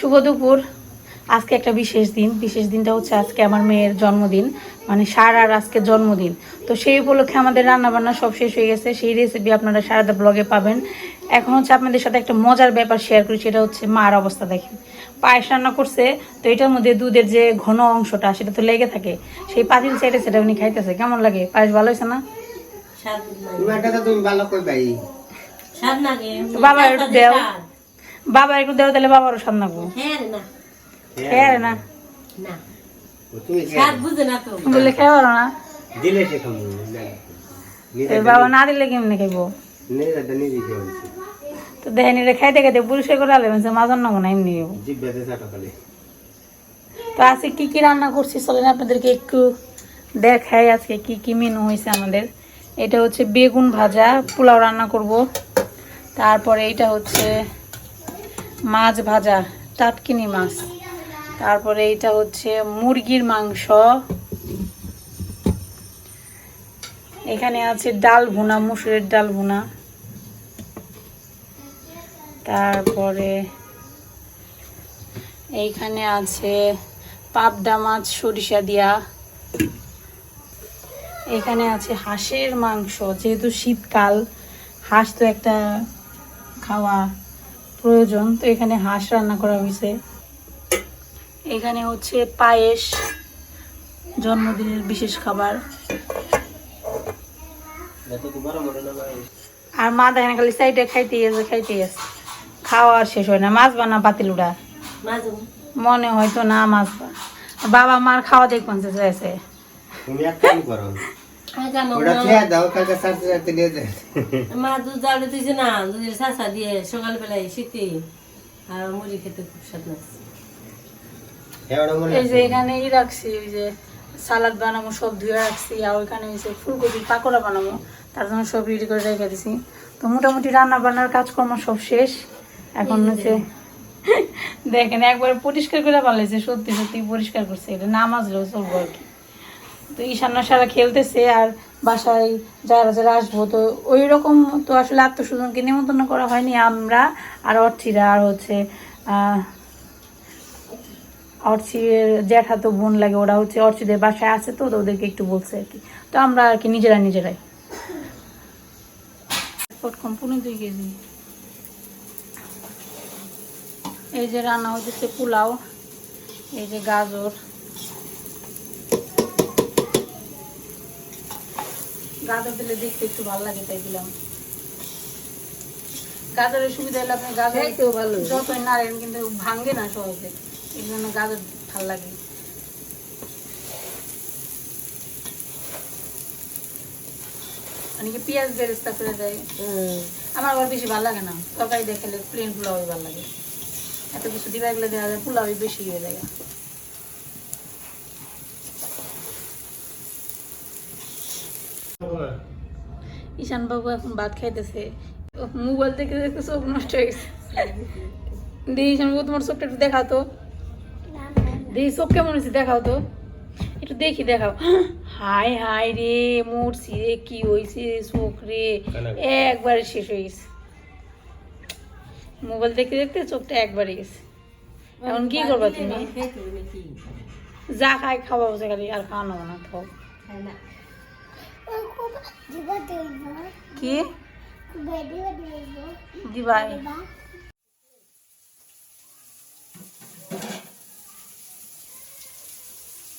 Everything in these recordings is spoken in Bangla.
শুভ দুপুর। আজকে একটা বিশেষ দিন। বিশেষ দিনটা হচ্ছে আজকে আমার মেয়ের জন্মদিন মানে সারার আজকে জন্মদিন। তো সেই উপলক্ষে আমাদের রান্নাবান্না সব শেষ হয়ে গেছে। সেই রেসিপি আপনারা সারাদা ব্লগে পাবেন। এখন হচ্ছে আপনাদের সাথে একটা মজার ব্যাপার শেয়ার করি সেটা হচ্ছে মার অবস্থা দেখেন। পায়েস রান্না করছে তো এটার মধ্যে দুধের যে ঘন অংশটা সেটা তো লেগে থাকে। সেই পাতিল সাইডে সেটা উনি খাইতেছে। কেমন লাগে? পায়েস ভালো হয়েছে না? তুমি ভালো বাবা একটু দেও। বাবা একটু দেওয়া তাহলে বাবারও স্বাদ লাগবো হ্যাঁ না। তো। বললে খেয়ে পারো না। দিলে বাবা না দিলে কেমনি খাইবো? তো দেখেন এটা খাইতে খাইতে পরিষ্কার করে আলে মানে মাজন না এমনি তো আজকে কি কি রান্না করছি চলেন আপনাদেরকে একটু দেখাই আজকে কি কি মেনু হয়েছে আমাদের। এটা হচ্ছে বেগুন ভাজা পোলাও রান্না করব। তারপরে এটা হচ্ছে মাছ ভাজা, টাটকিনি মাছ। তারপরে এইটা হচ্ছে মুরগির মাংস। এখানে আছে ডাল ভুনা, মুসুরের ডাল ভুনা। তারপরে এইখানে আছে পাবদা মাছ, সরিষা দিয়া। এখানে আছে হাঁসের মাংস, যেহেতু শীতকাল, হাঁস তো একটা খাওয়া প্রয়োজন। তো এখানে হাঁস রান্না করা হয়েছে। এখানে হচ্ছে পায়েস, জন্মদিনের বিশেষ খাবার। আর মা দেখেন খালি সাইডে খাইতে আছে খাইতে আছে। খাওয়া আর শেষ হয় না। মাছ বানা পাতিলুড়া মাজু মনে হয়তো না মাছ বাবা মার খাওয়া দেখবেন ওটা খেয়ে দাও কালকে সাথে সাথে নিয়ে যায় মা দুধ জালে দিয়েছে না দুধের শাসা দিয়ে সকালবেলায় শীতে আর মুড়ি খেতে খুব স্বাদ লাগছে। এই যে এখানে ই রাখছি ওই যে সালাদ বানাবো সব ধুয়ে রাখছি আর ওইখানে ওই যে ফুলকপির পাকোড়া বানাবো তার জন্য সব রেডি করে রেখে দিছি। তো মোটামুটি রান্না বান্নার কাজকর্ম সব শেষ। এখন হচ্ছে দেখেন একবার পরিষ্কার করে পারলেছে সত্যি সত্যি পরিষ্কার করছে এটা না মাজলেও চলবো আর কি। তো ঈশান্না সারা খেলতেছে আর বাসায় যারা যারা আসব, তো ওই রকম তো আসলে আত্মস্বজনকে নিমন্ত্রণ করা হয়নি। আমরা আর অর্থিরা আর হচ্ছে অর্চির জ্যাঠা তো বোন লাগে, ওরা হচ্ছে অর্চিদের বাসায় আছে তো ওদেরকে একটু বলছে আর কি। তো আমরা আর কি নিজেরা নিজেরাই। দুই কেজি। এই যে রান্না হচ্ছে পোলাও, এই যে গাজর। গাজর দিলে দেখতে একটু ভালো লাগে তাই দিলাম। গাজরের সুবিধা হলে আপনি গাজর ভালো। যতই নাড়েন কিন্তু ভাঙে না সহজে এই জন্য গাজর ভালো লাগে। অনেকে পেঁয়াজ বেরেস্তা করে দেয়। আমার আবার বেশি ভালো লাগে না তরকারি দিয়ে খেলে প্লেন পোলাওই ভালো লাগে। এত কিছু দিবা এগুলো দেওয়া যায় পোলাওই বেশি হয়ে যায়। ঈশান বাবু এখন ভাত খাইতেছে। ও মোবাইল দেখে দেখে চোখ নষ্ট হয়ে গেছে। দি ঈশান বাবু তোমার চোখটা একটু দেখাও তো। দেখি চোখ কেমন হয়েছে দেখাও তো। একটু দেখি দেখাও। হাই হাই রে মরছি রে কি হয়েছে রে চোখ রে? একবারে শেষ হয়ে গেছে। মোবাইল দেখতে দেখতে চোখটা একবারে গেছে। এখন কি করবা তুমি? যা খাই খাওয়া বসে খালি আর খাওয়ানো না তো কি? দিবাই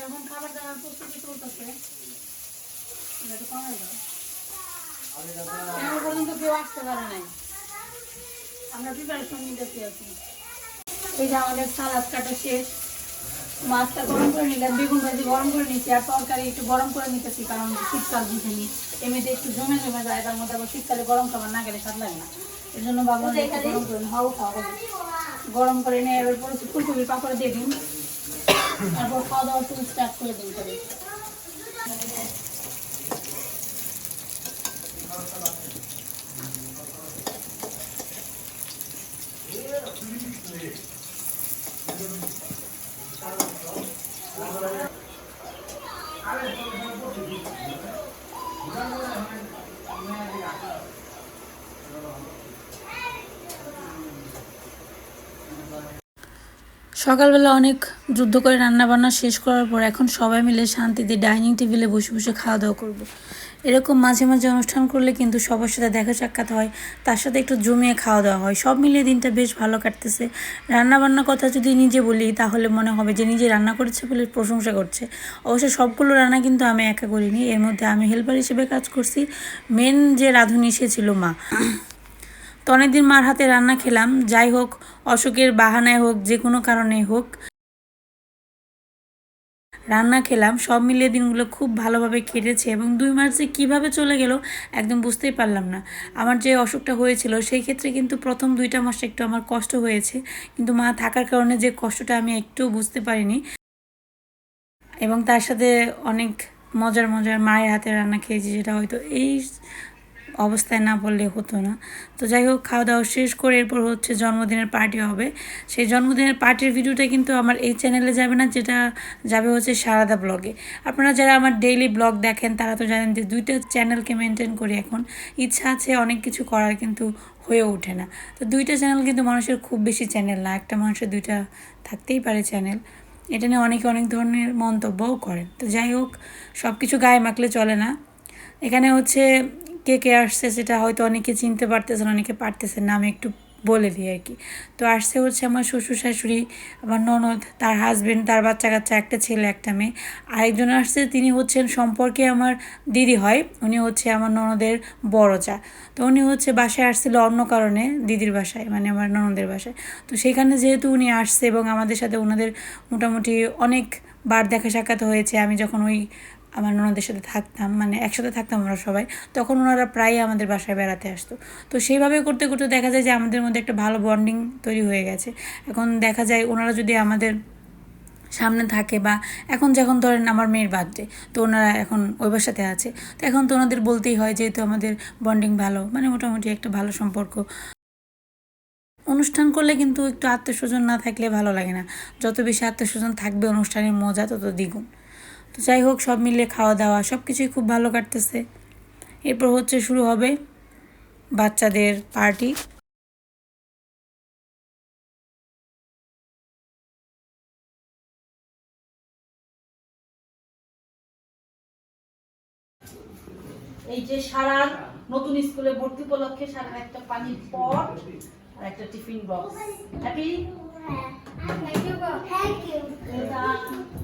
এখন খাবার দাবার প্রস্তুতি চলতেছে এখন পর্যন্ত কেউ আসতে পারে নাই আমরা প্রিপারেশন আমাদের সালাদ কাটা শেষ। মাছটা গরম করে নিলাম, বেগুন ভাজি গরম করে নিচ্ছি আর তরকারি একটু গরম করে নিতেছি, কারণ শীতকাল বুঝেনি এমনিতে একটু জমে জমে যায়, তার মধ্যে আবার শীতকালে গরম খাবার না গেলে স্বাদ লাগে না। এর জন্য একটু গরম করে হাও খাওয়া। গরম করে নিয়ে এবার পরে ফুলকপির পাকড়ে দিয়ে দিন তারপর খাওয়া দাওয়া শুরু স্টার্ট করে দিন তবে সকালবেলা অনেক যুদ্ধ করে রান্না বান্না শেষ করার পর এখন সবাই মিলে শান্তিতে ডাইনিং টেবিলে বসে বসে খাওয়া দাওয়া করব। এরকম মাঝে মাঝে অনুষ্ঠান করলে কিন্তু সবার সাথে দেখা সাক্ষাৎ হয়, তার সাথে একটু জমিয়ে খাওয়া দাওয়া হয়। সব মিলিয়ে দিনটা বেশ ভালো কাটতেছে। রান্নাবান্নার কথা যদি নিজে বলি, তাহলে মনে হবে যে নিজে রান্না করেছে বলে প্রশংসা করছে। অবশ্য সবগুলো রান্না কিন্তু আমি একা করিনি, এর মধ্যে আমি হেল্পার হিসেবে কাজ করছি। মেন যে রাঁধুনি, সে ছিল মা। তো অনেকদিন মার হাতে রান্না খেলাম, যাই হোক, অসুখের বাহানায় হোক, যে কোনো কারণে হোক। রান্না খেলাম, সব মিলিয়ে দিনগুলো খুব ভালোভাবে কেটেছে এবং দুই মাস যে কীভাবে চলে গেল একদম বুঝতেই পারলাম না। আমার যে অসুখটা হয়েছিল, সেই ক্ষেত্রে কিন্তু প্রথম দুইটা মাস একটু আমার কষ্ট হয়েছে, কিন্তু মা থাকার কারণে যে কষ্টটা আমি একটু বুঝতে পারিনি। এবং তার সাথে অনেক মজার মজার মায়ের হাতে রান্না খেয়েছি, যেটা হয়তো এই অবস্থায় না বললে হতো না। তো যাই হোক, খাওয়া দাওয়া শেষ করে এরপর হচ্ছে জন্মদিনের পার্টি হবে। সেই জন্মদিনের পার্টির ভিডিওটা কিন্তু আমার এই চ্যানেলে যাবে না, যেটা যাবে হচ্ছে সারাদা ব্লগে আপনারা যারা আমার ডেইলি ব্লগ দেখেন, তারা তো জানেন যে দুইটা চ্যানেলকে মেনটেন করি এখন। ইচ্ছা আছে অনেক কিছু করার, কিন্তু হয়ে ওঠে না। তো দুইটা চ্যানেল কিন্তু মানুষের খুব বেশি চ্যানেল না, একটা মানুষের দুইটা থাকতেই পারে চ্যানেল এটা নিয়ে অনেকে অনেক ধরনের মন্তব্যও করেন। তো যাই হোক সব কিছু গায়ে মাখলে চলে না। এখানে হচ্ছে কে কে আসছে সেটা হয়তো অনেকে চিনতে পারতেছেন, অনেকে পারতেছেন না, আমি একটু বলে দিই আর কি। তো আসছে হচ্ছে আমার শ্বশুর শাশুড়ি, আমার ননদ, তার হাজবেন্ড তার বাচ্চা কাচ্চা একটা ছেলে, একটা মেয়ে। আরেকজন আসছে, তিনি হচ্ছেন সম্পর্কে আমার দিদি হয়, উনি হচ্ছে আমার ননদের বড় চা। তো উনি হচ্ছে বাসায় আসছিল অন্য কারণে, দিদির বাসায় মানে আমার ননদের বাসায়। তো সেখানে যেহেতু উনি আসছে এবং আমাদের সাথে ওনাদের মোটামুটি অনেক বার দেখা সাক্ষাৎ হয়েছে, আমি যখন ওই আমার ননদের সাথে থাকতাম মানে একসাথে থাকতাম আমরা সবাই, তখন ওনারা প্রায়ই আমাদের বাসায় বেড়াতে আসতো। তো সেইভাবে করতে করতে দেখা যায় যে আমাদের মধ্যে একটা ভালো বন্ডিং তৈরি হয়ে গেছে। এখন দেখা যায় ওনারা যদি আমাদের সামনে থাকে বা এখন যখন ধরেন আমার মেয়ের বার্থডে তো ওনারা এখন ওই বাসাতে আছে। তো এখন তো ওনাদের বলতেই হয় যেহেতু আমাদের বন্ডিং ভালো মানে মোটামুটি একটা ভালো সম্পর্ক। অনুষ্ঠান করলে কিন্তু একটু আত্মীয়স্বজন না থাকলে ভালো লাগে না। যত বেশি আত্মীয়স্বজন থাকবে অনুষ্ঠানের মজা তত দ্বিগুণ। তো যাই হোক সব মিলিয়ে খাওয়া দাওয়া সব কিছুই খুব ভালো কাটতেছে। এরপর হচ্ছে শুরু হবে বাচ্চাদের পার্টি। এই যে সারার নতুন স্কুলে ভর্তি উপলক্ষে সারার একটা পানির পট আর একটা টিফিন বক্স। হ্যাপি? সারা নতুন স্কুলে ভর্তি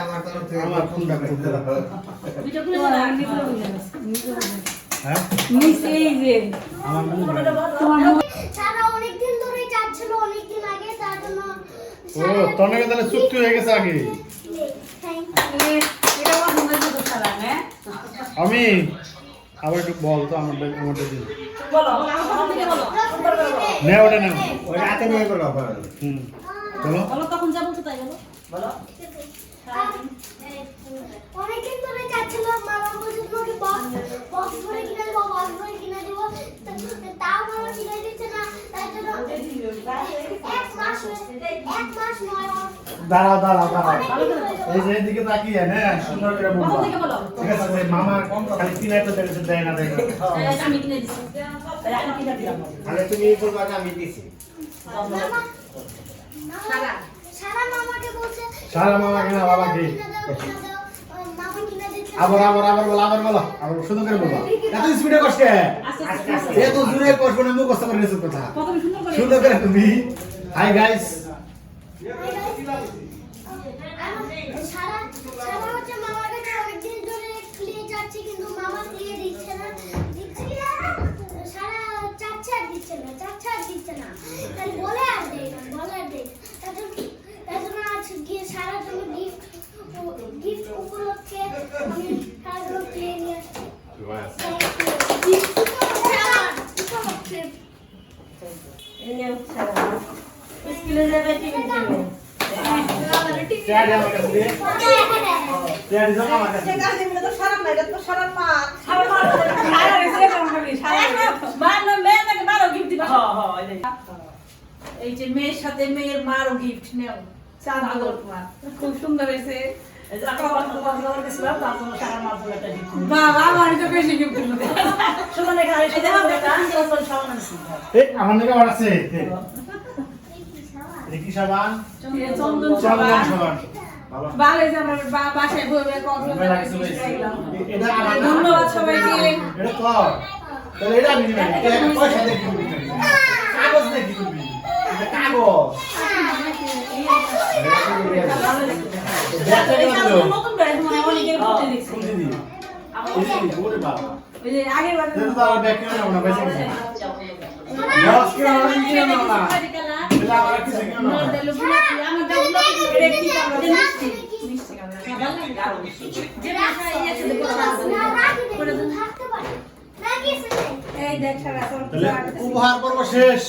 আমার তরফ থেকে আমার ফোনটা করে দাও। দুইটা খুলে দাও, আর নিচে খুলে দাও। হ্যাঁ নিচে এই যে আমার মনে হয় তোমার মুখ সারা অনেকদিন ধরে যাচ্ছিল অনেকদিন আগে তার জন্য ও তোর তাহলে চুক্তি হয়ে গেছে আগে তো? আমি আবার একটু বল তো আমার আমারটা দিন বলো, বলো। নে ওটা নে রাতে নিয়ে আবার। হুম চলো বলো, তখন যা বলছো তাই বলো। বলো। অনেকদিন ধরে যাচ্ছিল মামা বলছে তোমাকে বক্স বক্স ভরে কিনে দেবো বক্স ভরে কিনে দেবো তাও মামা কিনে দিচ্ছে না তার জন্য এক মাস হয়ে- এক মাস নয় মাস দাঁড়াও দাঁড়াও দাঁড়াও হয়ে। এই যে এদিকে তাকিয়ে হ্যাঁ সুন্দর করে বলবা থেকে বলো। ঠিক আছে যে মামা খালি তিন একটা দেয় দেয় না আমি কিনে। আমি কিনে দিলাম। তাহলে তুমি এই বলবা আমি দিছি সারা মামাকে বলছে সারা মামা কিনা বাবা কি কিনে দাও কিনে দাও মামা কিনে দিচ্ছে না। আবার আবার আবার বলো আবার বলো আবার সুন্দর করে বলবা এত স্পিডে কষ্ট আস্তে আস্তে আস্তে। এত জোরে কষ্ট না মুখস্থ করে নিয়েছো কথা। সুন্দর করে। তুমি। হাই গাইস ধরে ক্লিয়ে যাচ্ছে কিন্তু মামা ক্লিয়ে দিচ্ছে না দিচ্ছে কি না? সারা চাচ্ছে আর দিচ্ছে না চাচ্ছে আর দিচ্ছে না তাই বলে আর দেয় এই নিয়ে সারা স্কুলে যাবে টিফিন কিনে চেয়ারে আমার কাছে দিয়ে চেয়ারে যাও আমার কাছে দিয়ে। মারলো মেয়ে নাকি মারো গিফট দিবা এই যে। মেয়ের সাথে মেয়ের মারও গিফট নেও। চাঁদ আদর তোমার। খুব সুন্দর হয়েছে। আমার নাকি আছে। চন্দন সাবান। ধন্যবাদ সবাইকে? কাগজ দিয়ে কি কাগজ। ব্যাগটা কেন দিলো? নতুন ব্যাগ মানে অনেকে ঘুরতে দেখছি কোন দিদি? এই দিদি, ওরে বাবা। ওই যে আগের বার উপহার পর্ব শেষ।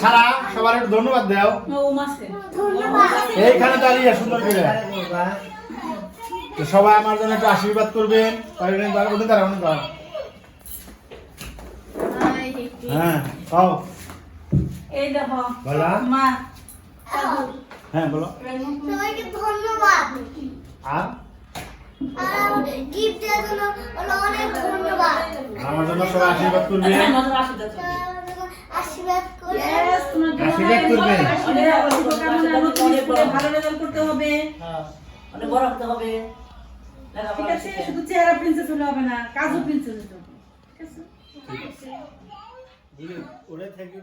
সারা, সবার একটু ধন্যবাদ দাও। এইখানে দাঁড়িয়ে সুন্দর করে। সবাই আমার জন্য একটু আশীর্বাদ করবেন। তারা অনেক। হ্যাঁ পাও এই দেখো বলা। মা। হ্যাঁ বলো। সবাইকে ধন্যবাদ। আর? আর গিফট দেওয়ার জন্য ওরা অনেক ধন্যবাদ। আমার জন্য সবাই আশীর্বাদ করবেন আশীর্বাদ করে ভালো রেজাল্ট করতে হবে। অনেক বড় হতে হবে। ঠিক আছে শুধু চেহারা প্রিন্সেস হলে হবে না কাজও প্রিন্সেস হতে হবে। ঠিক আছে। ওরে থ্যাংক ইউ